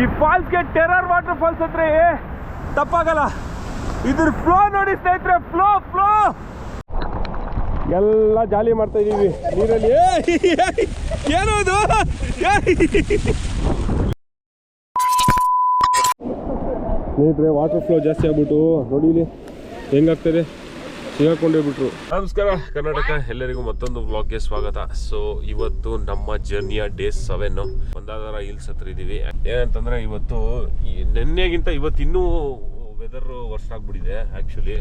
ಈ ಫಾಲ್ಸ್ಗೆ terror water falls ಹತ್ರ ತಪ್ಪಾಗಲ್ಲ. ಇದ್ರ ಫ್ಲೋ ನೋಡಿ ಸ್ನೇಹಿತರೆ ಫ್ಲೋ ಫ್ಲೋ ಎಲ್ಲ ಜಾಲಿ ಮಾಡ್ತಾ ಇದೀವಿ. ನೀರಲ್ಲಿ ಏನೋ ಅದು ಸ್ನೇಹಿತರೆ ವಾಟರ್ ಫ್ಲೋ ಜಾಸ್ತಿ ಆಗ್ಬಿಟ್ಟು ನೋಡಿ ಹೆಂಗಾಗ್ತದೆ. ಬಿಟ್ರು ನಮಸ್ಕಾರ, ಕರ್ನಾಟಕ ಎಲ್ಲರಿಗೂ ಮತ್ತೊಂದು ಬ್ಲಾಗ್ಗೆ ಸ್ವಾಗತ. ಸೊ ಇವತ್ತು ನಮ್ಮ ಜರ್ನಿಯ ಡೇ ಸೆವೆನ್ ಒಂದಾದರ ಹಿಲ್ಸ್ ಹತ್ರ ಇದ್ದೀವಿ. ಏನಂತಂದ್ರೆ ಇವತ್ತು ನಿನ್ನೆಗಿಂತ ಇವತ್ತು ಇನ್ನೂ ವೆದರ್ ವರ್ಷ ಆಗ್ಬಿಟ್ಟಿದೆ ಆ್ಯಕ್ಚುಲಿ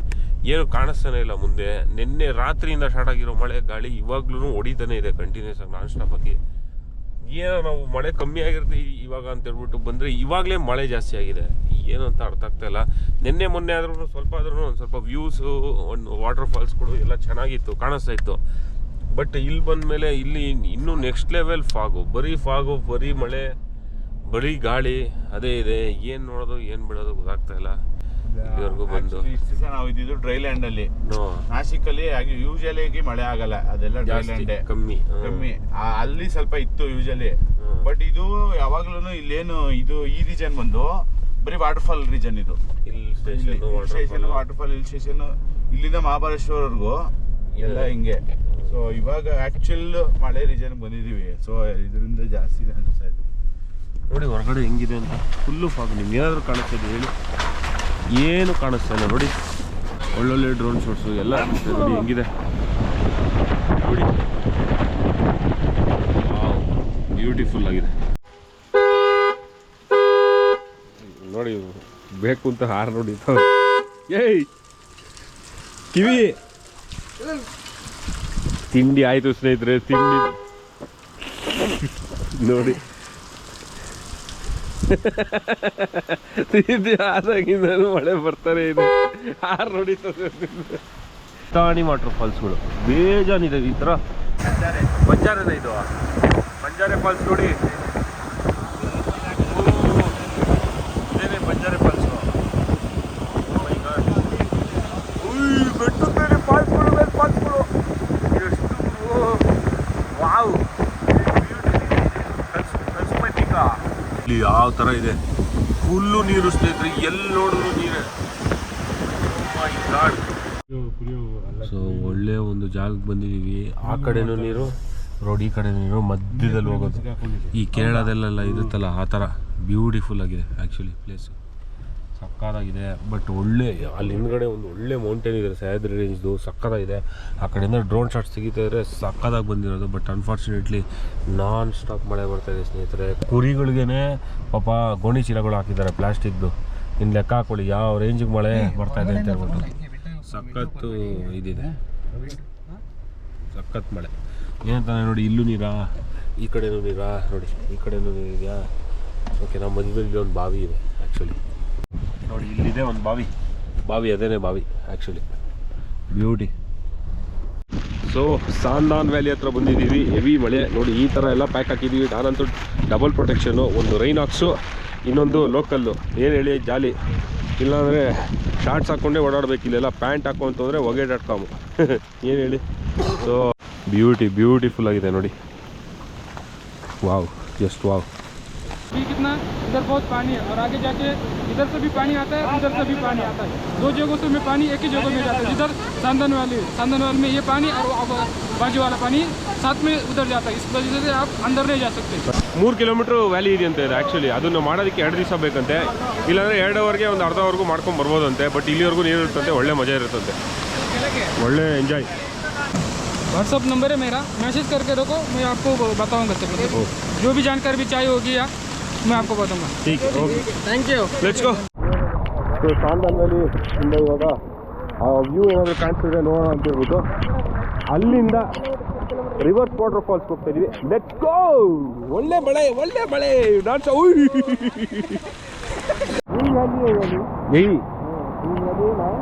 ಏನು ಕಾಣಿಸ್ತಾನೆ ಇಲ್ಲ ಮುಂದೆ. ನಿನ್ನೆ ರಾತ್ರಿಯಿಂದ ಸ್ಟಾರ್ಟ್ ಆಗಿರೋ ಮಳೆ, ಗಾಳಿ ಇವಾಗ್ಲೂ ಹೊಡಿತಾನೆ ಇದೆ ಕಂಟಿನ್ಯೂಸ್ ಆಗಿ ನಾನ್ ಸ್ಟಾಪ್ ಆಗಿ. ಏನೋ ನಾವು ಮಳೆ ಕಮ್ಮಿ ಆಗಿರ್ತೀವಿ ಇವಾಗ ಅಂತ ಹೇಳ್ಬಿಟ್ಟು ಬಂದರೆ ಇವಾಗಲೇ ಮಳೆ ಜಾಸ್ತಿ ಆಗಿದೆ. ಏನು ಅಂತ ಅರ್ಥ ಆಗ್ತಾ ಇಲ್ಲ. ನಿನ್ನೆ ಮೊನ್ನೆ ಆದ್ರೂ ಸ್ವಲ್ಪ ಆದ್ರೂ ಒಂದು ಸ್ವಲ್ಪ ವ್ಯೂಸು ಒಂದು ವಾಟರ್ ಫಾಲ್ಸ್ಗಳು ಎಲ್ಲ ಚೆನ್ನಾಗಿತ್ತು ಕಾಣಿಸ್ತಾ ಇತ್ತು. ಬಟ್ ಇಲ್ಲಿ ಬಂದಮೇಲೆ ಇಲ್ಲಿ ಇನ್ನೂ ನೆಕ್ಸ್ಟ್ ಲೆವೆಲ್ ಫಾಗು ಬರೀ ಫಾಗು ಬರೀ ಮಳೆ ಬರೀ ಗಾಳಿ ಅದೇ ಇದೆ. ಏನು ನೋಡೋದು ಏನು ಬಿಡೋದು ಗೊತ್ತಾಗ್ತಾ ಇಲ್ಲ. ಇಲ್ಲಿವರೆಗೂ ಬಂದು. ಇಷ್ಟು ದಿವಸ ನಾವು ಇದ್ದಿದ್ದು ಡ್ರೈ ಲ್ಯಾಂಡ್ ಅಲ್ಲಿ. ನೋ ನಾಸಿಕ್ ಅಲ್ಲಿ ಯೂಶಲಿ ಆಗಿ ಮಳೆ ಆಗಲ್ಲ. ಅದೆಲ್ಲ ಡ್ರೈ ಲ್ಯಾಂಡ್ ಕಮ್ಮಿ. ಕಮ್ಮಿ. ಅಲ್ಲಿ ಸ್ವಲ್ಪ ಇತ್ತು ಯೂಶಲಿ ಬಟ್ ಇದು ಯಾವಾಗ್ಲೂ ಇಲ್ಲೇನು ಇದು ಈ ರೀಜನ್ ಬಂದು ಬರೀ ವಾಟರ್ ಫಾಲ್ ರೀಜನ್ ಇದು station station waterfall hill station ಇಲ್ಲಿಂದ ಮಹಾಬಲೇಶ್ವರವರೆಗೂ ಎಲ್ಲ ಹಿಂಗೆ. ಸೊ ಇವಾಗ ಆ್ಯಕ್ಚುಲ್ ಮಳೆ ರೀಜನ್ ಬಂದಿದೀವಿ. ಸೊ ಇದರಿಂದ ಜಾಸ್ತಿ ಇದೆ ಅನ್ಸ್ತಾ ಇದೆ ನೋಡಿ ಹೊರಗಡೆ ಹೆಂಗಿದೆ ಅಂತ. ಫುಲ್ಲು ಫಾಗ್ ನಿಮ್ಗೆ ಏನಾದರೂ ಕಾಣಿಸ್ತಿದೆ ಹೇಳಿ. ಏನು ಕಾಣಿಸ್ತಾ ಇಲ್ಲ. ನೋಡಿ ಒಳ್ಳೊಳ್ಳೆ ಡ್ರೋನ್ ಶಾಟ್ಸು ಎಲ್ಲ ಕಾಣಿಸ್ತಾ ಇದೆ. ನೋಡಿ ಹೆಂಗಿದೆ? ನೋಡಿ. ಬ್ಯೂಟಿಫುಲ್ ಆಗಿದೆ ನೋಡಿ ಬೇಕು ಅಂತ ಹಾರ ನೋಡಿ ಏಯ್! ಕಿವಿ! ತಿಂಡಿ ಆಯಿತು ಸ್ನೇಹಿತರೆ ತಿಂಡಿ. ನೋಡಿ. ತಿಂಡಿ ಆದಾಗಿಂದ ಮಳೆ ಬರ್ತಾರೆ ಇದೆ. ಹಾರ ನೋಡಿತದೆ ತಾಣಿ ವಾಟರ್ ಫಾಲ್ಸ್ಗಳು. ಬೇಜಾನಿದೆ ಈ ಥರ. ಬಂಜಾರೆನ ಇದು. ಬಂಜಾರೆ ಫಾಲ್ಸ್ ನೋಡಿ ಓ, ಇದೇನೆ ಬಂಜಾರೆ ಫಾಲ್ಸು ಬೆಟ್ಟದ ಮೇಲೆ ಫಾಲ್ಸ್ಗಳು ಮೇಲೆ ಫಾಲ್ಸ್ಗಳು ಎಷ್ಟು ವಾವ್ ಇಲ್ಲಿ ಯಾವ ಥರ ಇದೆ? ಫುಲ್ಲು ನೀರು ಸ್ನೇಹಿತರೆ, ಎಲ್ಲಿ ನೋಡಿದ್ರು ನೀರೇ. ಸೊ, ಒಳ್ಳೆ ಒಂದು ಜಾಗಕ್ಕೆ ಬಂದಿದ್ದೀವಿ. ಆ ಕಡೆನೂ ನೀರು, ರೋಡ್ ಈ ಕಡೆ ನೀರು, ಮಧ್ಯದಲ್ಲಿ ಹೋಗೋದು. ಈ ಕೇರಳದಲ್ಲೆಲ್ಲ ಇರುತ್ತಲ್ಲ, ಆ ಥರ ಬ್ಯೂಟಿಫುಲ್ ಆಗಿದೆ ಆ್ಯಕ್ಚುಲಿ ಪ್ಲೇಸು ಸಕ್ಕತ್ತಾಗಿದೆ ಬಟ್ ಒಳ್ಳೆ, ಅಲ್ಲಿ ಹಿಂದ್ಗಡೆ ಒಂದು ಒಳ್ಳೆ ಮೌಂಟೇನ್ ಇದೆ ಸಹ್ಯಾದ್ರಿ ರೇಂಜ್ದು ಸಕ್ಕತ್ತಾಗಿದೆ ಆ ಕಡೆಯಿಂದ ಡ್ರೋನ್ ಶಾಟ್ಸ್ ತೆಗಿತಾ ಇದ್ರೆ ಸಕ್ಕತ್ತಾಗಿ ಬಂದಿರೋದು. ಬಟ್ ಅನ್ಫಾರ್ಚುನೇಟ್ಲಿ ನಾನ್ ಸ್ಟಾಪ್ ಮಳೆ ಬರ್ತಾ ಇದೆ ಸ್ನೇಹಿತರೆ. ಕುರಿಗಳಿಗೇ ಪಾಪ ಗೋಣಿ ಚೀಲಗಳು ಹಾಕಿದ್ದಾರೆ ಪ್ಲಾಸ್ಟಿಕ್ದು. ಇನ್ನು ಲೆಕ್ಕ ಹಾಕೊಳ್ಳಿ, ಯಾವ ರೇಂಜಿಗೆ ಮಳೆ ಬರ್ತಾ ಇದೆ ಅಂತ ಹೇಳ್ಬಿಟ್ಟು. ಸಖತ್ತು ಇದಿದೆ. ಸಖತ್ ಮಳೆ. ಏನಂತಾನೆ ನೋಡಿ, ಇಲ್ಲೂ ನೀರಾ? ಈ ಕಡೆನೂ ನೀರಾ? ನೋಡಿ, ಈ ಕಡೆನೂ ನೀರಿದೆಯಾ? ಓಕೆ ನಮ್ಮ ಮಧ್ಯದಲ್ಲಿ ಒಂದು ಬಾವಿ ಇದೆ ಆ್ಯಕ್ಚುಲಿ ನೋಡಿ ಇಲ್ಲಿದೆ ಒಂದು ಬಾವಿ. ಬಾವಿ ಅದೇನೇ ಬಾವಿ actually beauty so Sandhan valley ಹತ್ರ ಬಂದಿದ್ದೀವಿ. ಹೆವಿ ಮಳೆ. ನೋಡಿ ಈ ಥರ ಎಲ್ಲ ಪ್ಯಾಕ್ ಹಾಕಿದ್ದೀವಿ. ನಾನಂತೂ ಡಬಲ್ ಪ್ರೊಟೆಕ್ಷನು ಒಂದು ರೈನ್ ಹಾಕ್ಸು ಇನ್ನೊಂದು ಲೋಕಲ್ಲು ಏನು ಹೇಳಿ ಜಾಲಿ. ಇಲ್ಲಾಂದರೆ ಶಾರ್ಟ್ಸ್ ಹಾಕ್ಕೊಂಡೇ ಓಡಾಡಬೇಕು ಇಲ್ಲೆಲ್ಲ. ಪ್ಯಾಂಟ್ ಹಾಕೋ ಅಂತಂದರೆ ಹೊಗೆ ಡಾಟ್ ಕಾಮು ಏನು ಹೇಳಿ? ಸೊ ಬ್ಯೂಟಿ ಬ್ಯೂಟಿಫುಲ್ ಆಗಿದೆ ನೋಡಿ. ವಾವ್ ಜಸ್ಟ್ ವಾವ್ अभी कितना इधर बहुत पानी है और आगे जाके इधर से भी पानी आता है उधर से भी पानी आता है दो जगहों से में पानी एक ही जगह में जाता है जिधर सांदन वाली सांदन वाली में ये पानी और अब बाजू वाला पानी साथ में उधर जाता है इस वजह से आप अंदर नहीं जा सकते ಮೂರು ಕಿಲೋಮೀಟ್ರ್ ವ್ಯಾಲಿ ಇದೆ ಅಂತ ಇದೆ ಆ್ಯಕ್ಚುಲಿ ಅದನ್ನು ಮಾಡೋದಕ್ಕೆ ಎರಡು ದಿವಸ ಬೇಕಂತೆ ಇಲ್ಲಾಂದರೆ ಎರಡು ಅವರ್ಗೆ ಒಂದು ಅರ್ಧ ಅವರ್ಗೂ ಮಾಡ್ಕೊಂಡು ಬರ್ಬೋದಂತೆ ಬಟ್ ಇಲ್ಲಿವರೆಗೂ ನೀರು ಇರ್ತಂತೆ ಒಳ್ಳೆ ಮಜಾ ಇರುತ್ತಂತೆ ಒಳ್ಳೆ ಎಂಜಾಯ್ व्हाट्सअप नंबर है मेरा मैसेज करके रखो मैं आपको बताऊँगा सब मतलब जो भी जानकारी भी चाहिए होगी या मैं आपको बताऊंगा ठीक है okay thank you let's go so वाली ತುಂಬ ಇವಾಗ ಆ ವ್ಯೂ ಏನಾದರೂ ಕಾಣಿಸ್ತಿದ್ರೆ ನೋಡೋಣ ಅಂತ ಹೇಳ್ಬಿಟ್ಟು ಅಲ್ಲಿಂದ ರಿವರ್ಸ್ ವಾಟರ್ ಫಾಲ್ಸ್ಗೆ ಹೋಗ್ತಾ ಇದೀವಿ. ಲೆಟ್ ಗೋ ಒಳ್ಳೆ ಬಳೆ ಒಳ್ಳೆ ಬಳೆ ನಾಟ್ಸ ಏಯ್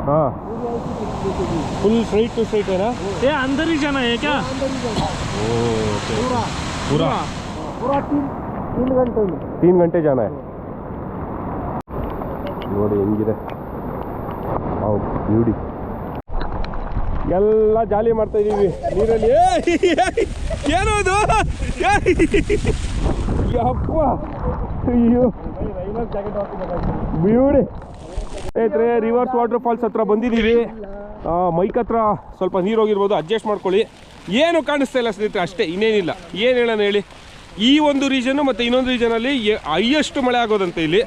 ಹಾಂ. ಫುಲ್ ಸ್ಟ್ರೈಟ್ ಟು ಸ್ಟ್ರೈಟ್ ಏನಾ? ये अंदर ही जाना है क्या ओके पूरा तीन घंटे में तीन घंटे जाना है ನೋಡಿ ಹೆಂಗಿದೆ ಹೌದು ಬ್ಯೂಟಿ ಎಲ್ಲ ಜಾಲಿ ಮಾಡ್ತಾ ಇದೀವಿ ನೀರಲ್ಲಿ ಏನದು ಯಪ್ಪ ಅಯ್ಯೋ ಬ್ಯೂಟಿ ಸ್ನೇಹಿತರೆ ರಿವರ್ಸ್ ವಾಟರ್ ಫಾಲ್ಸ್ ಹತ್ರ ಬಂದಿದ್ದೀವಿ ಆ, ಮೈಕ್ ಹತ್ರ ಸ್ವಲ್ಪ ನೀರು ಹೋಗಿರ್ಬೋದು ಅಡ್ಜಸ್ಟ್ ಮಾಡ್ಕೊಳ್ಳಿ ಏನು ಕಾಣಿಸ್ತಾ ಇಲ್ಲ ಸ್ನೇಹಿತರೆ ಅಷ್ಟೇ ಇನ್ನೇನಿಲ್ಲ ಏನು ಹೇಳೋಣ ಹೇಳಿ ಈ ಒಂದು ರೀಜನ್ ಮತ್ತು ಇನ್ನೊಂದು ರೀಜನಲ್ಲಿ ಹೈಯೆಸ್ಟ್ ಮಳೆ ಆಗೋದಂತೆ ಇಲ್ಲಿ.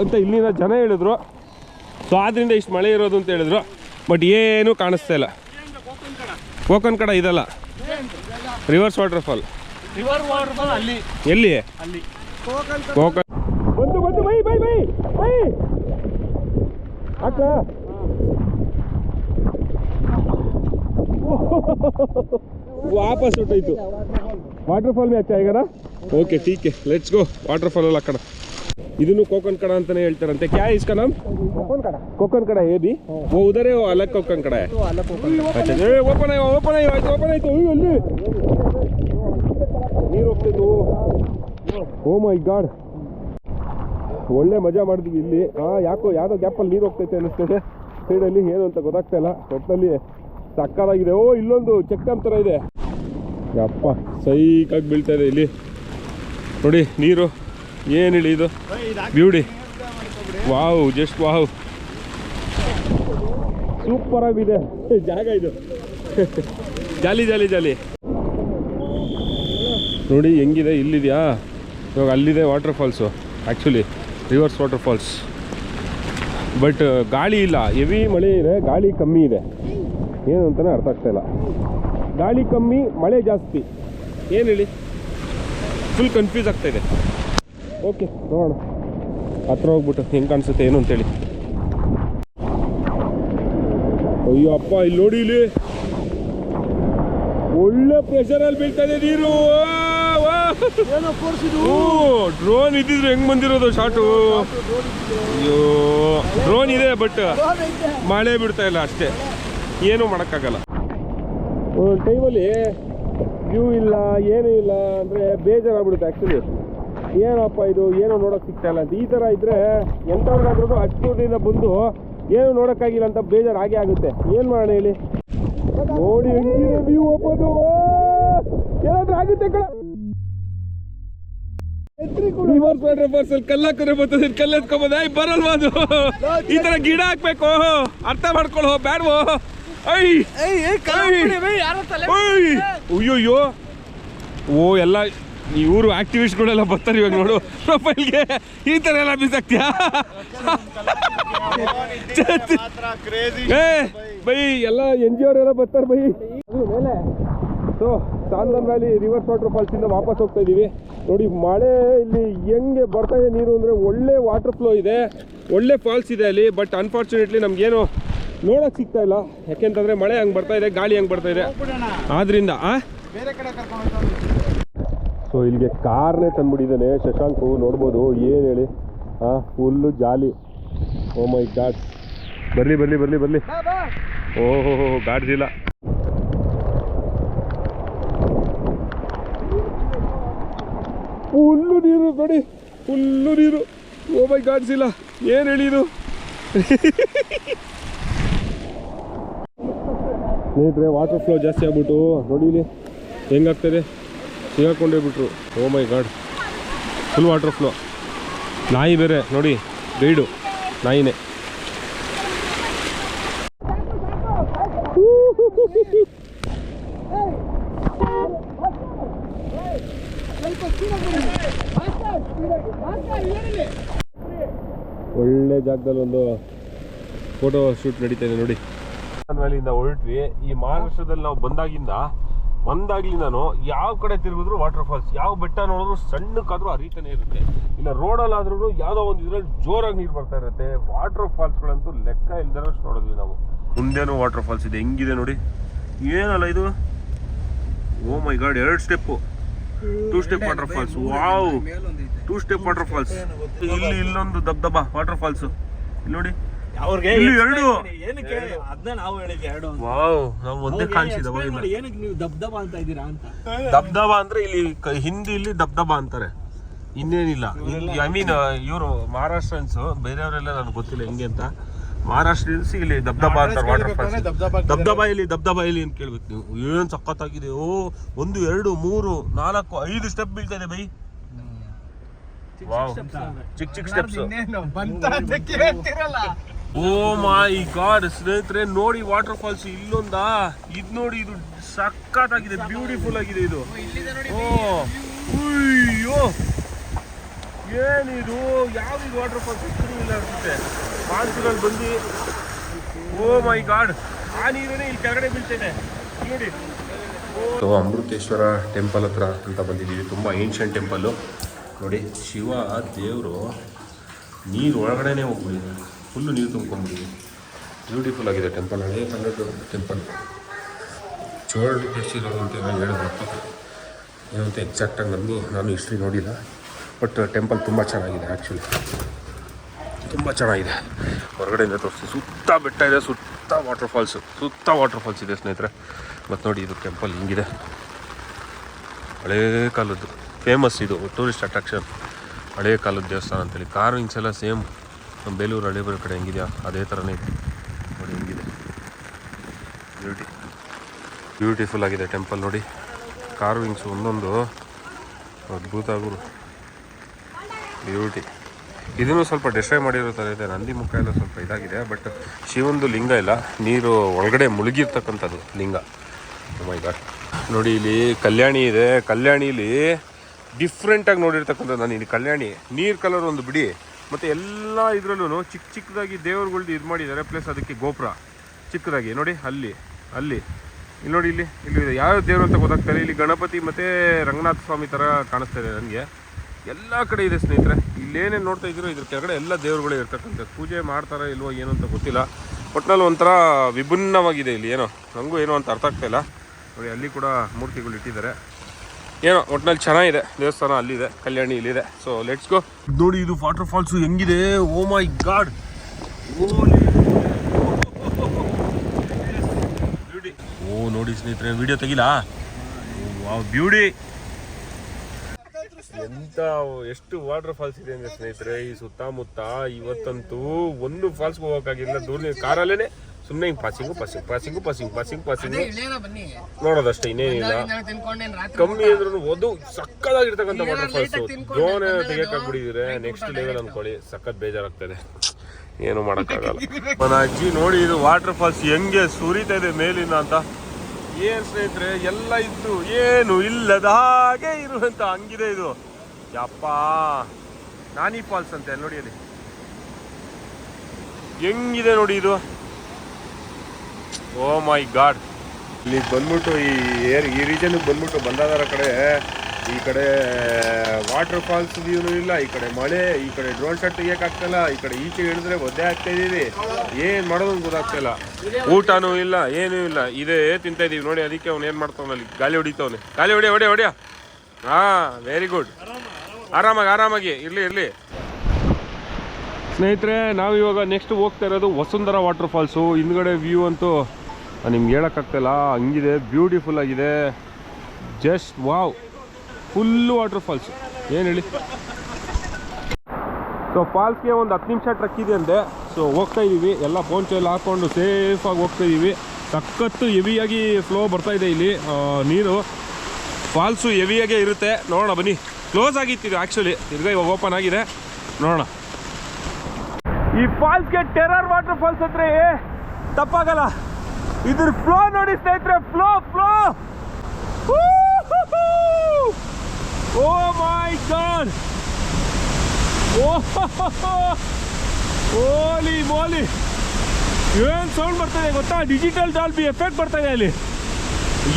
ಅಂತ ಇಲ್ಲಿನ ಜನ ಹೇಳಿದ್ರು. ಸೊ ಆದ್ದರಿಂದ ಇಷ್ಟು ಮಳೆ ಇರೋದು ಅಂತ ಹೇಳಿದ್ರು. ಬಟ್ ಏನು ಕಾಣಿಸ್ತಾ ಇಲ್ಲ. ಕೋಕನ್ ಕಡ ಇದಲ್ಲ. ರಿವರ್ಸ್ ವಾಟರ್ ಫಾಲ್ ಅಲ್ಲಿ. ಎಲ್ಲಿ? ಕೋಕನ್ ಬಂತು ಬಂತು ಬೈ ಬೈ ಬೈ ಬೈ. ಅಕ್ಕ ವಾಪಸ್ ಹೊಟ್ಟೋಯ್ತು ವಾಟರ್ಫಾಲ್ ಬಿ ಹಚ್ಚ ಈಗ ಓಕೆ ಟೀಕೆ ಲೆಟ್ಸ್ ಗೋ ವಾಟರ್ಫಾಲ್ ಅಲ್ಲ ಕಣ. ಇದನ್ನು ಕೋಕನ್ ಕಡ ಅಂತಾನೆ ಹೇಳ್ತಾರಂತೆ. ಕ್ಯಾ ಇಸ್ಕ ನಮ್ ಕೋಕನ್ ಕಡ ಏ ಬಿ ಓ ಉದರೆ ಓ ಅಲಕ್ ಕೋಕನ್ ಕಡ ಓಪನ್ ಆಯ್ತು. ಓಪನ್ ಆಯ್ತು ಓಪನ್ ಆಯ್ತು ಅಲ್ಲಿ. ನೀರು ಹೋಗ್ತಿದ್ದು ಓ oh ಮೈ ಗಾಡ್ ಒಳ್ಳೆ ಮಜಾ ಮಾಡಿದ್ವಿ ಇಲ್ಲಿ. ಹಾಂ ಯಾಕೋ ಯಾವುದೋ ಗ್ಯಾಪಲ್ಲಿ ನೀರು ಹೋಗ್ತೈತೆ ಅನ್ನಿಸ್ತದೆ. ಸೈಡಲ್ಲಿ ಏನು ಅಂತ ಗೊತ್ತಾಗ್ತಾ ಇಲ್ಲ. ಒಟ್ಟಲ್ಲಿ ಸಕ್ಕದಾಗಿದೆ ಓ ಇಲ್ಲೊಂದು ಚೆಕ್ ಥರ ಇದೆ. ಯಪ್ಪ, ಸೈಕಾಗಿ ಬೀಳ್ತಾ ಇದೆ ಇಲ್ಲಿ. ನೋಡಿ, ನೀರು. ಏನು ಹೇಳಿ ಇದು? Beauty. Wow, just wow. Super ಆಗಿದೆ. ಜಾಗ ಇದು. ಜಾಲಿ ಜಾಲಿ ಜಾಲಿ. ನೋಡಿ, ಹೆಂಗಿದೆ? ಇಲ್ಲಿದೆಯಾ? ಇವಾಗ ಅಲ್ಲಿದೆ water falls actually rivers water falls but ಗಾಳಿ ಇಲ್ಲ. ಹೆವಿ ಮಳೆ ಇದೆ, ಗಾಳಿ ಕಮ್ಮಿ ಇದೆ. ಏನು ಅಂತಲೇ ಅರ್ಥ ಆಗ್ತಾಯಿಲ್ಲ ಗಾಳಿ ಕಮ್ಮಿ ಮಳೆ ಜಾಸ್ತಿ. ಏನು ಹೇಳಿ? ಫುಲ್ ಕನ್ಫ್ಯೂಸ್ ಆಗ್ತಾ ಇದೆ. ಓಕೆ ನೋಡೋಣ. ಹತ್ರ ಹೋಗ್ಬಿಟ್ಟು ಹೆಂಗೆ ಕಾಣಿಸುತ್ತೆ ಏನು ಅಂತೇಳಿ. ಅಯ್ಯೋ ಅಪ್ಪ ಇಲ್ಲಿ ನೋಡಿ ಇಲ್ಲಿ. ಒಳ್ಳೆ ಪ್ರೆಷರಲ್ಲಿ ಬೀಳ್ತಾ ಇದೆ ನೀರು. ಡ್ರೋನ್ ಇದ್ದಿದ್ರೆ ಹೆಂಗ್ ಬಂದಿರೋದು ಶಾಟು ಅಯ್ಯೋ ಡ್ರೋನ್ ಇದೆ ಬಟ್ ಮಳೆ ಬಿಡ್ತಾ ಇಲ್ಲ ಅಷ್ಟೇ. ಏನೂ ಮಾಡೋಕ್ಕಾಗಲ್ಲ. ಒಂದೊಂದು ಟೈಮಲ್ಲಿ ವ್ಯೂ ಇಲ್ಲ, ಏನೂ ಇಲ್ಲ ಅಂದರೆ ಬೇಜಾರಾಗ್ಬಿಡುತ್ತೆ ಆ್ಯಕ್ಚುಲಿ ಏನಪ್ಪ ಇದು, ಏನೋ ನೋಡೋಕೆ ಸಿಗ್ತಾ ಇಲ್ಲ ಅಂತ. ಈ ಥರ ಇದ್ದರೆ ಎಂಥವ್ರಿಗಾದ್ರೂ ಅಷ್ಟು ದೂರದಿಂದ ಬಂದು ಏನು ನೋಡೋಕ್ಕಾಗಿಲ್ಲ ಅಂತ ಬೇಜಾರು ಆಗೇ ಆಗುತ್ತೆ. ಏನು ಮಾಡೋಣ ಹೇಳಿ? ನೋಡಿ ಹೆಂಗಿದೆ ವ್ಯೂ ಒಪ್ಪದು ಏನಾದರೂ ಆಗುತ್ತೆ ಕಣ. ರಿವರ್ಸ್ ಬರ್ತದೆ ಬರಲ್ವಾ ಅದು? ಈ ತರ ಗಿಡ ಹಾಕ್ಬೇಕು. ಅರ್ಥ ಮಾಡ್ಕೊಳ್ಳೋ, ಬ್ಯಾಡ್ವೋ. ಐ! ಅಯ್ಯೋಯ್ಯೋ! ಓ ಎಲ್ಲ ಇವರು ಆಕ್ಟಿವಿಸ್ಟ್ಗಳೆಲ್ಲ ಬರ್ತಾರೆ ಇವಾಗ ನೋಡು. ಪ್ರೊಫೈಲ್ಗೆ ಈ ಥರ ಎಲ್ಲ ಬಿಸಾಕ್ತೀಯಾ ಏ ಬೈ ಎಲ್ಲ ಎನ್ ಜಿ ಅವರೆಲ್ಲ ಬರ್ತಾರೆ bye. So Sandhan valley rivers water ಫಾಲ್ಸಿಂದ ಇಂದ ವಾಪಸ್ ಹೋಗ್ತಾ ಇದೀವಿ. ನೋಡಿ ಮಳೆ ಇಲ್ಲಿ ಹೆಂಗೆ ಬರ್ತಾ ಇದೆ ನೀರು ಅಂದರೆ ಒಳ್ಳೆ ವಾಟರ್ ಫ್ಲೋ ಇದೆ. ಒಳ್ಳೆ ಫಾಲ್ಸ್ ಇದೆ ಅಲ್ಲಿ ಬಟ್ ಅನ್ಫಾರ್ಚುನೇಟ್ಲಿ ನಮ್ಗೇನು ನೋಡೋಕೆ ಸಿಗ್ತಾ ಇಲ್ಲ. ಯಾಕೆಂತಂದ್ರೆ ಮಳೆ ಹಂಗೆ ಬರ್ತಾ ಇದೆ, ಗಾಳಿ ಹಂಗೆ ಬರ್ತಾ ಇದೆ. ಆದ್ರಿಂದ ಸೊ ಇಲ್ಲಿಗೆ ಕಾರ್ನೇ ತಂದ್ಬಿಟ್ಟಿದ್ದಾನೆ. ಶಶಾಂಕ್, ನೋಡ್ಬೋದು, ಏನು ಹೇಳಿ? ಹಾಂ full jolly. O my god ಬರಲಿ ಬರಲಿ ಬರಲಿ ಬರಲಿ. ಓಹೋ ಗಾಡ್ ಗಾಡ್ಸ್ ಇಲ್ಲ ಫುಲ್ಲು ನೀರು ನೋಡಿ. ಫುಲ್ಲು ನೀರು. ಓ ಮೈ ಗಾಡ್ ಏನು ಇದು? ಸ್ನೇಹಿತರೆ ವಾಟರ್ ಫ್ಲೋ ಜಾಸ್ತಿ ಆಗ್ಬಿಟ್ಟು ನೋಡಿ ಇಲ್ಲಿ ಹೆಂಗಾಗ್ತದೆ? ಸಿಗಾಕೊಂಡೇ ಬಿಟ್ರು? ಓ my god full water flow ನಾಯಿ ಬೇರೆ, ನೋಡಿ ಗೈಡು ನಾಯಿನೇ. ಒಳ್ಳೆ ಜಾಗದಲ್ಲಿ ಒಂದು ಫೋಟೋ ಶೂಟ್ ನಡೀತಾ ಇದೆ ನೋಡಿ. ವ್ಯಾಲಿಯಿಂದ ಹೊರಟ್ವಿ. ಈ ಮಹಾರಾಷ್ಟ್ರದಲ್ಲಿ ನಾವು ಬಂದಾಗಿಂದ ಬಂದಾಗ್ಲಿಂದನು ಯಾವ ಕಡೆ ತಿರುಗಿದ್ರು ವಾಟರ್ ಫಾಲ್ಸ್ ಯಾವ ಬೆಟ್ಟ ನೋಡಿದ್ರು ಸಣ್ಣಕ್ಕಾದ್ರೂ ಹರಿತಾನೆ ಇರುತ್ತೆ. ಇಲ್ಲ ರೋಡಲ್ಲಾದ್ರೂ ಯಾವುದೋ ಒಂದು ಇದ್ರಲ್ಲಿ ಜೋರಾಗಿ ನೀರು ಬರ್ತಾ ಇರುತ್ತೆ. ವಾಟರ್ ಫಾಲ್ಸ್ಗಳಂತೂ ಲೆಕ್ಕ ಇಲ್ದರಷ್ಟು ನೋಡಿದ್ವಿ ನಾವು. ಮುಂದೆನೂ ವಾಟರ್ ಫಾಲ್ಸ್ ಇದೆ. ಹೆಂಗಿದೆ ನೋಡಿ. ಏನಲ್ಲ ಇದು? ಓ ಮೈ ಗಾಡ್ ಎರಡು step two step water falls wow two step water falls ಇಲ್ಲಿ ಇಲ್ಲೊಂದು ದಬ್ದಬ್ಬ ವಾಟರ್ ಫಾಲ್ಸ್ ಇಲ್ಲಿ ನೋಡಿ. ಅವ್ರಿಗೆ ಇಲ್ಲಿ ಎರಡು. ಏನಕ್ಕೆ ಅದನ್ನ ನಾವು ಹೇಳಿದ್ವಿ ಎರಡು ಅಂತ. ವಾವ್ ನಾವು ಒಂದೇ ಕಾಣಿಸಿದ ಏನಕ್ಕೆ ನೀವು ದಬ್ದಬ ಅಂತ ಇದ್ದೀರಾ ಅಂತ. ದಬ್ದಬ ಅಂದ್ರೆ ಇಲ್ಲಿ ಹಿಂದಿಲಿ ದಬ್ದಬ ಅಂತಾರೆ. ಇನ್ನೇನಿಲ್ಲ. ಐ ಮೀನ್ ಇವರು ಮಹಾರಾಷ್ಟ್ರನ್ಸ್ ಬೇರೆಯವರೆಲ್ಲ ನನಗೆ ಗೊತ್ತಿಲ್ಲ ಹೆಂಗೆ ಅಂತ. ಮಹಾರಾಷ್ಟ್ರನ್ಸ್ ಇಲ್ಲಿ ದಬ್ದಬ ಅಂತಾರೆ ವಾಟರ್ ಫಾಲ್ಸ್ ದಬ್ದಬ ಇಲ್ಲಿ ದಬ್ದಬ ಇಲ್ಲಿ ಅಂತ ಕೇಳ್ಬೇಕು ನೀವು. ಏನ್ ಸಖತ್ತಾಗಿದೆ? ಓ ಒಂದು ಎರಡು ಮೂರು ನಾಲ್ಕು ಐದು ಸ್ಟೆಪ್ ಬೀಳ್ತಾ ಇದೆ ಬೈ. ವಾವ್. ಚಿಕ್ಕ ಚಿಕ್ಕ ಸ್ಟೆಪ್ಸ್ ಓ ಮೈ ಗಾಡ್, ಸ್ನೇಹಿತರೆ, ನೋಡಿ ವಾಟರ್ ಫಾಲ್ಸ್ ಇಲ್ಲೊಂದಾ? ಇದ್ ನೋಡಿ ಇದು ಸಖತ್ತಾಗಿದೆ ಬ್ಯೂಟಿಫುಲ್ ಆಗಿದೆ ಇದು. ಓ, ಅಯ್ಯೋ. ಏನಿದು? ಯಾವ್ದು ವಾಟರ್ ಫಾಲ್ಸ್ ಇಕ್ಕೂ ಇಲ್ಲ ಅನ್ಸುತ್ತೆ. ಫಾಲ್ಸ್ಗಳು ಬಂದು. Oh my god. ಆ ನೀರೇನೆ ಇಲ್ಲಿ ಕೆಳಗಡೆ ಬೀಳ್ತೇನೆ. ನೋಡಿ. ಅಮೃತೇಶ್ವರ ಟೆಂಪಲ್ ಹತ್ರ ಅಂತ ಬಂದಿದ್ದೀವಿ. ತುಂಬ ಏನ್ಷಿಯಂಟ್ ಟೆಂಪಲ್ಲು ನೋಡಿ, ಶಿವ, ದೇವರು, ನೀರು ಒಳಗಡೆನೇ ಹೋಗ್ಬಿಟ್ಟಿದೆ ಫುಲ್ಲು ನೀರು ತುಂಬ್ಕೊಂಡ್ಬಿಟ್ಟಿದೆ ಬ್ಯೂಟಿಫುಲ್ ಆಗಿದೆ ಟೆಂಪಲ್ ಹಳೆಯ ಕನ್ನಡ ಟೆಂಪಲ್ ಚೋಲ್ಡ್ ಕಟ್ಟಿಸಿರೋದು ಅಂತ ನಾನು ಹೇಳಿದ್ರಪ್ಪ ಏನಂತ ಎಕ್ಸಾಕ್ಟಾಗಿ ನನಗೂ ನಾನು ಹಿಸ್ಟ್ರಿ ನೋಡಿಲ್ಲ. ಬಟ್ ಟೆಂಪಲ್ ತುಂಬ ಚೆನ್ನಾಗಿದೆ ಆ್ಯಕ್ಚುಲಿ ತುಂಬ ಚೆನ್ನಾಗಿದೆ. ಹೊರಗಡೆಯಿಂದ ತೋರಿಸಿ ಸುತ್ತ ಬೆಟ್ಟ ಇದೆ, ಸುತ್ತ ವಾಟರ್ ಫಾಲ್ಸು ಸುತ್ತ ವಾಟರ್ ಫಾಲ್ಸ್ ಇದೆ ಸ್ನೇಹಿತರೆ. ಮತ್ತು ನೋಡಿ ಇದು ಟೆಂಪಲ್ ಹಿಂಗಿದೆ. ಹಳೇ ಕಾಲದ್ದು. ಫೇಮಸ್ ಇದು ಟೂರಿಸ್ಟ್ ಅಟ್ರಾಕ್ಷನ್ ಹಳೆಯ ಕಾಲದ ದೇವಸ್ಥಾನ ಅಂತೇಳಿ ಕಾರ್ವಿಂಗ್ಸ್ ಎಲ್ಲ ಸೇಮ್ ನಮ್ಮ ಬೇಲೂರು ಹಳ್ಳಿಬರ ಕಡೆ ಹೆಂಗಿದೆಯಾ? ಅದೇ ಥರನೇ ಇದೆ. ನೋಡಿ ಹೆಂಗಿದೆ. ಬ್ಯೂಟಿ ಬ್ಯೂಟಿಫುಲ್ ಆಗಿದೆ ಟೆಂಪಲ್ ನೋಡಿ. ಕಾರ್ವಿಂಗ್ಸ್ ಒಂದೊಂದು. ಅದ್ಭುತ ಗುರು. ಬ್ಯೂಟಿ ಇದನ್ನು ಸ್ವಲ್ಪ ಡಿಸ್ಟ್ರೈ ಮಾಡಿರೋ ಥರ ಇದೆ. ನಂದಿ ಮುಖ ಎಲ್ಲ ಸ್ವಲ್ಪ ಇದಾಗಿದೆ ಬಟ್ ಶಿವಂದು ಲಿಂಗ ಇಲ್ಲ. ನೀರು ಒಳಗಡೆ ಮುಳುಗಿರ್ತಕ್ಕಂಥದ್ದು ಲಿಂಗ. ಮೈ ಗಾಡ್ ನೋಡಿ ಇಲ್ಲಿ ಕಲ್ಯಾಣಿ ಇದೆ. ಕಲ್ಯಾಣಿಲಿ ಡಿಫ್ರೆಂಟಾಗಿ ನೋಡಿರ್ತಕ್ಕಂಥದ್ದು ನಾನು ಇಲ್ಲಿ ಕಲ್ಯಾಣಿ. ನೀರು ಕಲರ್ ಒಂದು ಬಿಡಿ. ಮತ್ತು ಎಲ್ಲ ಇದರಲ್ಲೂ ಚಿಕ್ಕ ಚಿಕ್ಕದಾಗಿ ದೇವ್ರುಗಳ್ದು ಇದು ಮಾಡಿದ್ದಾರೆ, ಪ್ಲಸ್ ಅದಕ್ಕೆ ಗೋಪುರ ಚಿಕ್ಕದಾಗಿ. ನೋಡಿ, ಅಲ್ಲಿ ಅಲ್ಲಿ. ಇಲ್ಲಿ ನೋಡಿ, ಇಲ್ಲಿ ಇಲ್ಲಿ ಯಾವ ದೇವರು ಅಂತ ಗೊತ್ತಾಗ್ತಾರೆ ಇಲ್ಲಿ. ಗಣಪತಿ ಮತ್ತು ರಂಗನಾಥ ಸ್ವಾಮಿ ಥರ ಕಾಣಿಸ್ತಾ ಇದೆ ನನಗೆ. ಎಲ್ಲ ಕಡೆ ಇದೆ ಸ್ನೇಹಿತರೆ. ಇಲ್ಲೇನೇನು ನೋಡ್ತಾ ಇದ್ದೀರೋ, ಇದ್ರ ಕೆಳಗಡೆ ಎಲ್ಲ ದೇವರುಗಳೇ ಇರ್ತಕ್ಕಂಥ ಪೂಜೆ ಮಾಡ್ತಾರೋ ಇಲ್ವೋ ಏನು ಅಂತ ಗೊತ್ತಿಲ್ಲ. ಒಟ್ನಲ್ಲಿ ಒಂಥರ ವಿಭಿನ್ನವಾಗಿದೆ ಇಲ್ಲಿ. ಏನೋ ನನಗೂ ಏನೋ ಅಂತ ಅರ್ಥ ಆಗ್ತಾ ಇಲ್ಲ. ನೋಡಿ, ಅಲ್ಲಿ ಕೂಡ ಮೂರ್ತಿಗಳು ಇಟ್ಟಿದ್ದಾರೆ. ಏನೋ ಒಟ್ನಲ್ಲಿ ಚೆನ್ನಾಗಿದೆ. ದೇವಸ್ಥಾನ ಅಲ್ಲಿದೆ, ಕಲ್ಯಾಣಿ ಇಲ್ಲಿದೆ. ಸೊ ಲೆಟ್ಸ್ ಗೋ ನೋಡಿ, ಇದು ವಾಟರ್ ಫಾಲ್ಸು ಹೆಂಗಿದೆ ಓ ಮೈ ಗಾಡ್ ಓ, ನೋಡಿ ಸ್ನೇಹಿತರೆ ವಿಡಿಯೋ ತೆಗಿಲಾ? ಬ್ಯೂಟಿ ಎಂತ ಎಷ್ಟು ವಾಟರ್ ಫಾಲ್ಸ್ ಇದೆ ಅಂದ್ರೆ ಸ್ನೇಹಿತರೆ, ಈ ಸುತ್ತಮುತ್ತ ಇವತ್ತಂತೂ ಒಂದು ಫಾಲ್ಸ್ ಹೋಗೋಕ್ಕಾಗಿಲ್ಲ. ದೂರ ಕಾರಲ್ಲೇನೆ? ಸುಮ್ಮನೆ ಹಿಂಗೆ passing passing passing passing passing passing ನೋಡೋದಷ್ಟೇ ಇನ್ನೇನಿಲ್ಲ. ಕಮ್ಮಿ ಅಂದ್ರೂ ಓದು ಸಕ್ಕದಾಗಿರ್ತಕ್ಕಂಥ ವಾಟರ್ ಫಾಲ್ಸ್ ಡ್ರೋನ್ ತೆಗಿಯಕ್ಕಾಗ್ಬಿಟ್ಟಿದ್ರೆ ನೆಕ್ಸ್ಟ್ ಲೆವೆಲ್ ಅನ್ಕೊಳ್ಳಿ. ಸಖತ್ ಬೇಜಾರಾಗ್ತದೆ. ಏನು ಮಾಡೋಕ್ಕಾಗಲ್ಲ. ನನ್ನ ಅಜ್ಜಿ ನೋಡಿ ಇದು ವಾಟರ್ ಫಾಲ್ಸ್ ಹೆಂಗೆ ಸುರಿತಾ ಇದೆ ಮೇಲಿನ ಅಂತ. ಏನ್ ಸ್ನೇಹಿತರೆ ಎಲ್ಲ ಇತ್ತು ಏನು ಇಲ್ಲದ ಹಾಗೆ ಇರುವಂತ ಹಂಗಿದೆ ಇದು. ಯಪ್ಪ ನಾನಿ ಫಾಲ್ಸ್ ಅಂತೆ ನೋಡಿ ಅಲ್ಲಿ. ಹೆಂಗಿದೆ ನೋಡಿ ಇದು? Oh my god. ಇಲ್ಲಿ ಬಂದ್ಬಿಟ್ಟು ಈ ಏರ್, ಈ ರೀಜನ್ ಬಂದ್ಬಿಟ್ಟು ಬಂದಾದರ ಕಡೆ, ಈ ಕಡೆ, ವಾಟರ್ ಫಾಲ್ಸ್ ವ್ಯೂನು ಇಲ್ಲ, ಈ ಕಡೆ ಮಳೆ, ಈ ಕಡೆ ಡ್ರೋನ್ ಶಾಟ್ ತೆಗಿಯಕ್ಕಾಗ್ತಿಲ್ಲ ಈ ಕಡೆ ಈಚೆ ಹಿಡಿದ್ರೆ ಒದ್ದೆ ಆಗ್ತಾ ಇದೀವಿ. ಏನು ಮಾಡೋದು ಗೊತ್ತಾಗ್ತಿಲ್ಲ. ಊಟನೂ ಇಲ್ಲ, ಏನೂ ಇಲ್ಲ. ಇದೇ ತಿಂತಾ ಇದೀವಿ. ನೋಡಿ, ಅದಕ್ಕೆ ಅವ್ನು ಏನು ಮಾಡ್ತಾವನ ಅಲ್ಲಿ? ಗಾಲಿ ಹೊಡಿತಾವನೆ. ಗಾಲಿ ಹೊಡಿಯ ಹೊಡಿಯ ಹೊಡಿಯ. ಹಾ ವೆರಿ ಗುಡ್ ಆರಾಮಾಗಿ ಆರಾಮಾಗಿ. ಇರ್ಲಿ ಇರ್ಲಿ. ಸ್ನೇಹಿತರೆ ನಾವು ಇವಾಗ ನೆಕ್ಸ್ಟ್ ಹೋಗ್ತಾ ಇರೋದು ವಸುಂಧರಾ ವಾಟರ್ ಫಾಲ್ಸು. ಹಿಂದ್ಗಡೆ ವ್ಯೂ ಅಂತೂ ನಿಮ್ಗೆ ಹೇಳೋಕ್ಕಾಗ್ತಿಲ್ಲ. ಹಂಗಿದೆ ಬ್ಯೂಟಿಫುಲ್ ಆಗಿದೆ. Just wow full water falls ಏನು ಹೇಳಿ? ಸೊ ಫಾಲ್ಸ್ಗೆ ಒಂದು ಹತ್ತು ನಿಮಿಷ ಟ್ರಕ್ ಇದೆ ಅಂತೆ ಸೊ ಹೋಗ್ತಾ ಇದ್ದೀವಿ ಎಲ್ಲ ಫೋನ್ ಚೈಲ್ ಹಾಕ್ಕೊಂಡು ಸೇಫಾಗಿ ಹೋಗ್ತಾ ಇದ್ದೀವಿ ಸಖತ್ತು ಹೆವಿಯಾಗಿ ಫ್ಲೋ ಬರ್ತಾ ಇದೆ ಇಲ್ಲಿ. ನೀರು. ಫಾಲ್ಸು ಹೆವಿಯಾಗೇ ಇರುತ್ತೆ. ನೋಡೋಣ, ಬನ್ನಿ. ಕ್ಲೋಸ್ ಆಗಿತ್ತು ಆ್ಯಕ್ಚುಲಿ ತಿರ್ಗಾ ಇವಾಗ ಓಪನ್ ಆಗಿದೆ. ನೋಡೋಣ. ಈ ಫಾಲ್ಸ್ಗೆ ಟೆರರ್ ವಾಟರ್ ಫಾಲ್ಸ್ ಅಂದ್ರೆ ತಪ್ಪಾಗಲ್ಲ. ಇದ್ರ ಫ್ಲೋ ನೋಡಿ ಸ್ನೇಹಿತರೆ flow flow oh my god. ಓಲಿ ಮೋಲಿ ಏನ್ ಸೌಂಡ್ ಬರ್ತದೆ ಗೊತ್ತಾ? ಡಿಜಿಟಲ್ ಡಾಲ್ಬಿ ಎಫೆಕ್ಟ್ ಬರ್ತಾಯಿದೆ ಅಲ್ಲಿ.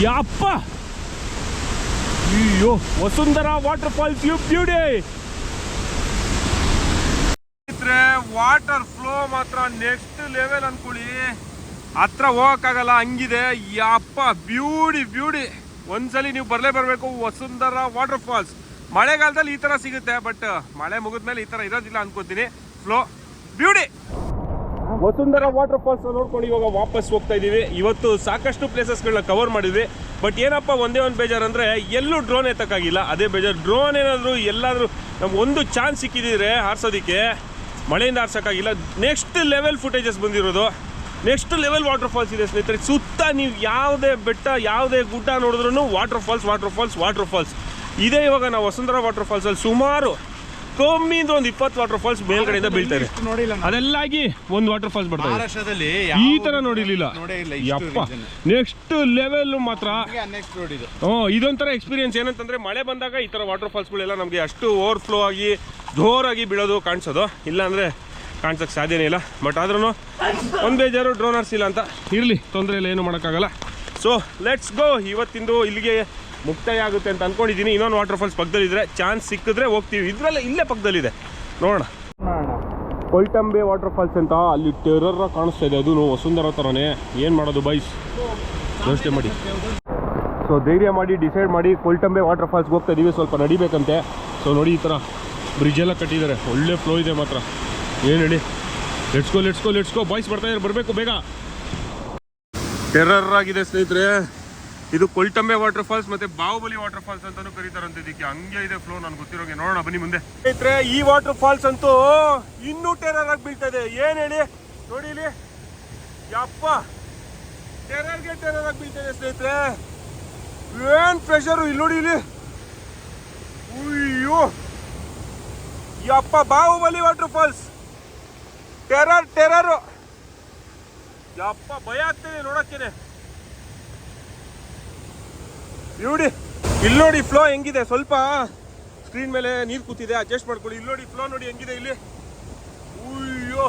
ಯಪ್ಪ. ಅಯ್ಯೋ, Vasundhara water falls you beauty water flow ಮಾತ್ರ ನೆಕ್ಸ್ಟ್ ಲೆವೆಲ್ ಅನ್ಕೊಳ್ಳಿ. ಹತ್ರ ಹೋಗಕ್ಕಾಗಲ್ಲ, ಹಂಗಿದೆ. ಯಪ್ಪ ಬ್ಯೂಟಿ ಬ್ಯೂಟಿ ಒಂದ್ಸಲಿ ನೀವು ಬರಲೇ ಬರಬೇಕು, ವಸುಂಧರ ವಾಟರ್ ಫಾಲ್ಸ್. ಮಳೆಗಾಲದಲ್ಲಿ ಈ ಥರ ಸಿಗುತ್ತೆ ಬಟ್ ಮಳೆ ಮುಗಿದ್ಮೇಲೆ ಈ ಥರ ಇರೋದಿಲ್ಲ ಅನ್ಕೋತೀನಿ. Flow beauty Vasundhara water falls ನೋಡ್ಕೊಂಡು ಇವಾಗ ವಾಪಸ್ ಹೋಗ್ತಾ ಇದೀವಿ ಇವತ್ತು ಸಾಕಷ್ಟು ಪ್ಲೇಸಸ್ಗಳನ್ನ ಕವರ್ ಮಾಡಿದ್ವಿ. ಬಟ್ ಏನಪ್ಪ, ಒಂದೇ ಒಂದು ಬೇಜಾರು ಅಂದರೆ ಎಲ್ಲೂ ಡ್ರೋನ್ ಎತ್ತಕ್ಕಾಗಿಲ್ಲ. ಅದೇ ಬೇಜಾರು ಡ್ರೋನ್ ಏನಾದರೂ ಎಲ್ಲಾದರೂ ನಮ್ಗೆ ಒಂದು ಚಾನ್ಸ್ ಸಿಕ್ಕಿದ್ರೆ ಹಾರಿಸೋದಕ್ಕೆ ಮಳೆಯಿಂದ ಹಾರ್ಸೋಕ್ಕಾಗಿಲ್ಲ. ನೆಕ್ಸ್ಟ್ ಲೆವೆಲ್ ಫುಟೇಜಸ್ ಬಂದಿರೋದು. ನೆಕ್ಸ್ಟ್ ಲೆವೆಲ್ ವಾಟರ್ ಫಾಲ್ಸ್ ಇದೆ ಸ್ನೇಹಿತರೆ. ಸುತ್ತ ನೀವು ಯಾವುದೇ ಬೆಟ್ಟ ಯಾವುದೇ ಗುಡ್ಡ ನೋಡಿದ್ರು water falls water falls water falls ಇದೇ ಇವಾಗ ನಾವು ವಸುಂಧರಾ ವಾಟರ್ ಫಾಲ್ಸಲ್ಲಿ ಸುಮಾರು ಕಮ್ಮಿ ಅಂದ್ರೆ ಒಂದು ಇಪ್ಪತ್ತು ವಾಟರ್ ಫಾಲ್ಸ್ ಮೇಲ್ಗಡೆಯಿಂದ ಬೀಳ್ತಾರೆ ನೋಡಿಲ್ಲ ಅದೆಲ್ಲಾಗಿ ಒಂದು ವಾಟರ್ ಫಾಲ್ಸ್ ಬರ್ತಾ ಇದೆ. ಈ ತರ ನೋಡಿರ್ಲಿಲ್ಲ. ಯಪ್ಪ. ನೆಕ್ಸ್ಟ್ ಲೆವೆಲ್ ಮಾತ್ರ. ಹ್ಞೂ ಇದೊಂಥರ ಎಕ್ಸ್ಪೀರಿಯನ್ಸ್ ಏನಂತಂದ್ರೆ ಮಳೆ ಬಂದಾಗ ಈ ತರ ವಾಟರ್ ಫಾಲ್ಸ್ಗಳೆಲ್ಲ ನಮಗೆ ಅಷ್ಟು ಓವರ್ಫ್ಲೋ ಆಗಿ ಜೋರಾಗಿ ಬೀಳೋದು ಕಾಣಿಸೋದು. ಇಲ್ಲ ಅಂದರೆ ಕಾಣಿಸೋಕ್ಕೆ ಸಾಧ್ಯನೇ ಇಲ್ಲ. ಬಟ್ ಆದ್ರೂ ಒಂದು ಬೇಜಾರು ಡ್ರೋನರ್ಸ್ ಇಲ್ಲ ಅಂತ ಇರಲಿ. ತೊಂದರೆ ಇಲ್ಲ, ಏನು ಮಾಡೋಕ್ಕಾಗಲ್ಲ. ಸೊ ಲೆಟ್ಸ್ ಗೋ ಇವತ್ತಿಂದು ಇಲ್ಲಿಗೆ ಮುಕ್ತಾಯ ಆಗುತ್ತೆ ಅಂತ ಅಂದ್ಕೊಂಡಿದ್ದೀನಿ ಇನ್ನೊಂದು ವಾಟರ್ ಫಾಲ್ಸ್ ಪಕ್ಕದಲ್ಲಿದ್ದರೆ ಚಾನ್ಸ್ ಸಿಕ್ಕಿದ್ರೆ ಹೋಗ್ತೀವಿ. ಇದರಲ್ಲೇ ಇಲ್ಲೇ ಪಕ್ಕದಲ್ಲಿದೆ ನೋಡೋಣ. ಕೊಲ್ಟಂಬೆ ವಾಟರ್ ಫಾಲ್ಸ್ ಅಂತ ಅಲ್ಲಿ ಟೆರರ್ ಕಾಣಿಸ್ತಾ ಇದೆ. ಅದು ವಸುಂಧರ ಥರನೇ ಏನು ಮಾಡೋದು ಬೈಸ್ ಯೋಚನೆ ಮಾಡಿ. ಸೊ ಧೈರ್ಯ ಮಾಡಿ ಡಿಸೈಡ್ ಮಾಡಿ ಕೊಲ್ಟಂಬೆ ವಾಟರ್ ಫಾಲ್ಸ್ಗೆ ಹೋಗ್ತಾ ಇದೀವಿ. ಸ್ವಲ್ಪ ನಡಿಬೇಕಂತೆ. ಸೊ ನೋಡಿ ಈ ಥರ ಬ್ರಿಡ್ಜ್ ಎಲ್ಲ ಕಟ್ಟಿದ್ದಾರೆ. ಒಳ್ಳೆ ಫ್ಲೋ ಇದೆ ಮಾತ್ರ. ಏನು ಹೇಳಿ? ಲೆಟ್ಸ್ಕೋ ಲೆಟ್ಸ್ಕೋ ಲೆಟ್ಸ್ಕೋ ಬಾಯ್ಸ್ ಬರ್ತಾ ಇದ್ದಾರೆ, ಬರಬೇಕು ಬೇಗ. ಟೆರರ್ ಆಗಿದೆ ಸ್ನೇಹಿತರೆ. ಇದು ಕೊಲ್ಟಂಬೆ ವಾಟರ್ ಫಾಲ್ಸ್ ಮತ್ತೆ ಬಾಹುಬಲಿ ವಾಟರ್ ಫಾಲ್ಸ್ ಅಂತಾನು ಕರೀತಾರಂತ ಇದಕ್ಕೆ. ಹಂಗೆ ಇದೆ ಫ್ಲೋ ನಾನು ಗೊತ್ತಿರೋಗೆ. ನೋಡೋಣ, ಬನ್ನಿ ಮುಂದೆ. ಸ್ನೇಹಿತರೆ, ಈ ವಾಟರ್ ಫಾಲ್ಸ್ ಅಂತೂ ಇನ್ನೂ ಟೆರರ್ ಆಗಿ ಬೀಳ್ತಾ ಇದೆ. ಏನ್ ಹೇಳಿ? ನೋಡಿ ಇಲ್ಲಿ. ಯಪ್ಪ. ಟೆರರ್ಗೆ ಟೆರರ್ ಆಗಿ ಬೀಳ್ತಾ ಇದೆ ಸ್ನೇಹಿತರೆ. ಏನ್ ಪ್ರೆಷರು ಇಲ್ಲಿ ನೋಡಿ, ಇಲ್ಲಿ. ಅಯ್ಯೋ ಯಪ್ಪ, Baahubali water falls terror, terror. ಯಪ್ಪ, ಭಯ ಆಗ್ತಿದೆ ನೋಡಕ್ಕೇನೆ ನೋಡಿ ಇಲ್ಲಿ ನೋಡಿ ಫ್ಲೋ ಹೆಂಗಿದೆ. ಸ್ವಲ್ಪ ಸ್ಕ್ರೀನ್ ಮೇಲೆ ನೀರು ಕೂತಿದೆ ಅಡ್ಜಸ್ಟ್ ಮಾಡ್ಕೊಳ್ಳಿ. ಇಲ್ಲಿ ನೋಡಿ ಫ್ಲೋ ನೋಡಿ ಹೆಂಗಿದೆ ಇಲ್ಲಿ. ಅಯ್ಯೋ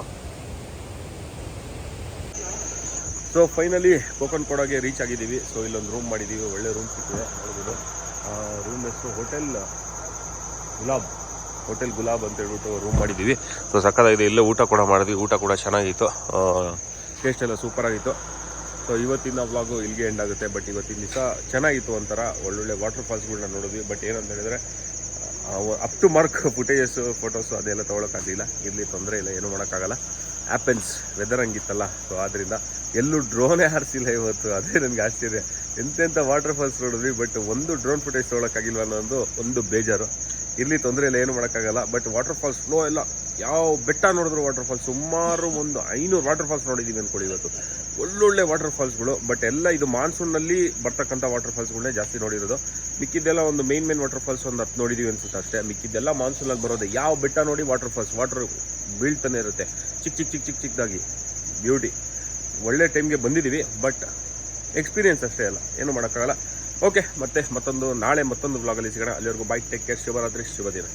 ಸೊ ಫೈನಲಿ ಕೋಕನ್ ಕೊಡೋಗೆ ರೀಚ್ ಆಗಿದ್ದೀವಿ. ಸೊ ಇಲ್ಲೊಂದು ರೂಮ್ ಮಾಡಿದ್ದೀವಿ. ಒಳ್ಳೆ ರೂಮ್ ಸಿಕ್ಕಿದೆ. ನೋಡ್ಬೋದು. ರೂಮ್ ಹೆಸರು ಹೋಟೆಲ್ ಗುಲಾಬ್. ಹೋಟೆಲ್ ಗುಲಾಬ್ ಅಂತ ಹೇಳ್ಬಿಟ್ಟು ರೂಮ್ ಮಾಡಿದ್ದೀವಿ. ಸೊ ಸಕ್ಕತ್ತಾಗಿದೆ ಇಲ್ಲೇ ಊಟ ಕೂಡ ಮಾಡಿದ್ವಿ. ಊಟ ಕೂಡ ಚೆನ್ನಾಗಿತ್ತು. ಟೇಸ್ಟ್ ಎಲ್ಲ ಸೂಪರ್ ಆಗಿತ್ತು. ಸೊ ಇವತ್ತಿನ ವ್ಲಾಗು ಇಲ್ಲಿಗೆ ಎಂಡ್ ಆಗುತ್ತೆ. ಬಟ್ ಇವತ್ತಿನ ದಿವಸ ಚೆನ್ನಾಗಿತ್ತು ಒಂಥರ. ಒಳ್ಳೊಳ್ಳೆ ವಾಟರ್ ಫಾಲ್ಸ್ಗಳನ್ನ ನೋಡಿದ್ವಿ. ಬಟ್ ಏನಂತ ಹೇಳಿದ್ರೆ up to mark footages photos ಅದೆಲ್ಲ ತೊಗೊಳಕ್ಕಾಗಲಿಲ್ಲ ಇಲ್ಲಿ ತೊಂದರೆ ಇಲ್ಲ. ಏನೂ ಮಾಡೋಕ್ಕಾಗಲ್ಲ. ಆ್ಯಪೆನ್ಸ್ ವೆದರ್ ಹಂಗಿತ್ತಲ್ಲ. ಸೊ ಆದ್ದರಿಂದ ಎಲ್ಲೂ ಡ್ರೋನೇ ಹಾರಿಸಿಲ್ಲ ಇವತ್ತು. ಅದೇ ನನಗೆ ಆಶ್ಚರ್ಯ. ಎಂತೆಂಥ ವಾಟರ್ ಫಾಲ್ಸ್ ನೋಡಿದ್ವಿ. ಬಟ್ ಒಂದು ಡ್ರೋನ್ ಫುಟೇಜ್ ತೊಗೊಳಕ್ಕಾಗಿಲ್ಲ ಅನ್ನೋದು ಒಂದು ಬೇಜಾರು. ಇರಲಿ ತೊಂದರೆ ಇಲ್ಲ, ಏನು ಮಾಡೋಕ್ಕಾಗಲ್ಲ. ಬಟ್ ವಾಟರ್ ಫಾಲ್ಸ್ ಫ್ಲೋ ಎಲ್ಲ, ಯಾವ ಬೆಟ್ಟ ನೋಡಿದ್ರು ವಾಟರ್ ಫಾಲ್ಸ್ ಸುಮಾರು ಒಂದು ಐನೂರು ವಾಟರ್ ಫಾಲ್ಸ್ ನೋಡಿದ್ದೀವಿ ಅಂದ್ಕೊಳ್ಳಿ ಇವತ್ತು. ಒಳ್ಳೊಳ್ಳೆ ವಾಟರ್ ಫಾಲ್ಸ್ಗಳು ಬಟ್ ಎಲ್ಲ ಇದು ಮಾನ್ಸೂನ್ನಲ್ಲಿ ಬರ್ತಕ್ಕಂಥ ವಾಟರ್ ಫಾಲ್ಸ್ಗಳನ್ನೇ ಜಾಸ್ತಿ ನೋಡಿರೋದು. ಮಿಕ್ಕಿದ್ದೆಲ್ಲ ಒಂದು ಮೇನ್ ಮೇನ್ ವಾಟರ್ ಫಾಲ್ಸ್ ಒಂದು ಹತ್ತು ನೋಡಿದ್ದೀವಿ ಅನ್ಸುತ್ತೆ ಅಷ್ಟೇ. ಮಿಕ್ಕಿದ್ದೆಲ್ಲ ಮಾನ್ಸೂನಲ್ಲಿ ಬರೋದು, ಯಾವ ಬೆಟ್ಟ ನೋಡಿ ವಾಟರ್ ಫಾಲ್ಸ್ ವಾಟರ್ ಬೀಳ್ತಾನೆ ಇರುತ್ತೆ. ಚಿಕ್ಕ ಚಿಕ್ಕ ಚಿಕ್ಕ ಚಿಕ್ಕ ಚಿಕ್ಕದಾಗಿ ಬ್ಯೂಟಿ ಒಳ್ಳೆ ಟೈಮ್ಗೆ ಬಂದಿದ್ದೀವಿ ಬಟ್ ಎಕ್ಸ್ಪೀರಿಯನ್ಸ್ ಅಷ್ಟೇ ಅಲ್ಲ, ಏನು ಮಾಡೋಕ್ಕಾಗಲ್ಲ. ಓಕೆ ಮತ್ತೆ ಮತ್ತೊಂದು ನಾಳೆ ಮತ್ತೊಂದು ಬ್ಲಾಗಲ್ಲಿ ಸಿಗೋಣ. ಅಲ್ಲಿವರೆಗೂ ಬೈಕ್ ಟೇಕ್ ಕೇರ್ ಶುಭರಾತ್ರಿ ಶುಭ ದಿನ